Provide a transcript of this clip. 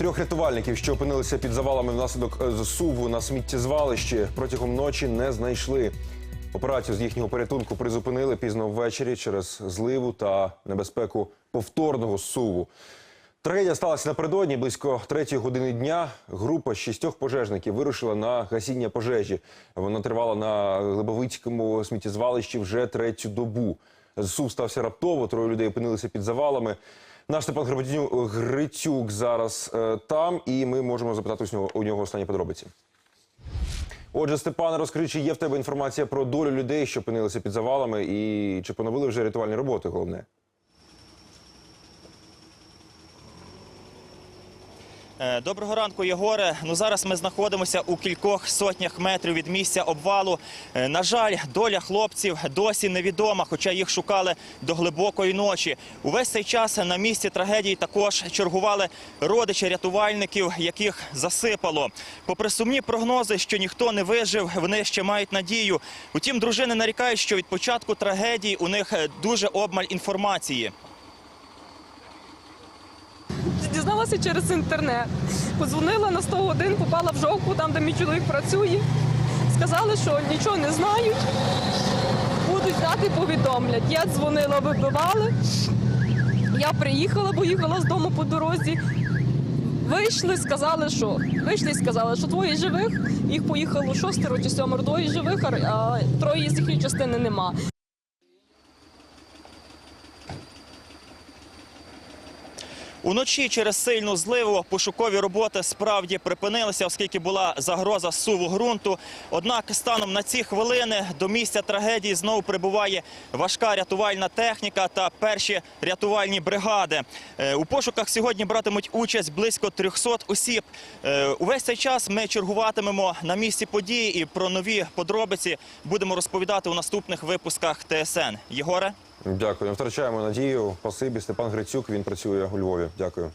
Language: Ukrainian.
Трьох рятувальників, що опинилися під завалами внаслідок е, суву на сміттєзвалищі, протягом ночі не знайшли. Операцію з їхнього порятунку призупинили пізно ввечері через зливу та небезпеку повторного суву. Трагедія сталася напередодні близько третьої години дня. Група шістьох пожежників вирушила на гасіння пожежі. Вона тривала на Глибовицькому сміттєзвалищі вже третю добу. Сув стався раптово, троє людей опинилися під завалами. Наш Степан Грицюк зараз е, там, і ми можемо запитати у нього, у нього останні подробиці. Отже, Степане, розкажи, чи є в тебе інформація про долю людей, що опинилися під завалами, і чи поновили вже рятувальні роботи, головне? Доброго ранку, Єгоре. Ну зараз ми знаходимося у кількох сотнях метрів від місця обвалу. Е, На жаль, доля хлопців досі невідома, хоча їх шукали до глибокої ночі. Увесь цей час на місці трагедії також чергували родичі рятувальників, яких засипало. Попри сумні прогнози, що ніхто не вижив, вони ще мають надію. Утім, дружини нарікають, що від початку трагедії у них е, дуже обмаль інформації. Дізналася через інтернет. Подзвонила на 101, попала в жовку, там, де мій чоловік працює. Сказали, що нічого не знають. Будуть знати, повідомлять. Я дзвонила, вибивали. Я приїхала, бо їхала з дому по дорозі. Вийшли, сказали, що вийшли і сказали, що двоє живих. Їх поїхало шостеро чи сьомеро, двоє живих, а троє з їхньої частини нема. Уночі через сильну зливу пошукові роботи справді припинилися, оскільки була загроза суву ґрунту. Однак станом на ці хвилини до місця трагедії знову прибуває важка рятувальна техніка та перші рятувальні бригади. Е, У пошуках сьогодні братимуть участь близько 300 осіб. Е, Увесь цей час ми чергуватимемо на місці події і про нові подробиці будемо розповідати у наступних випусках ТСН. Єгоре. Дякую. Не втрачаємо надію. Спасибі. Степан Грицюк. Він працює у Львові. Дякую.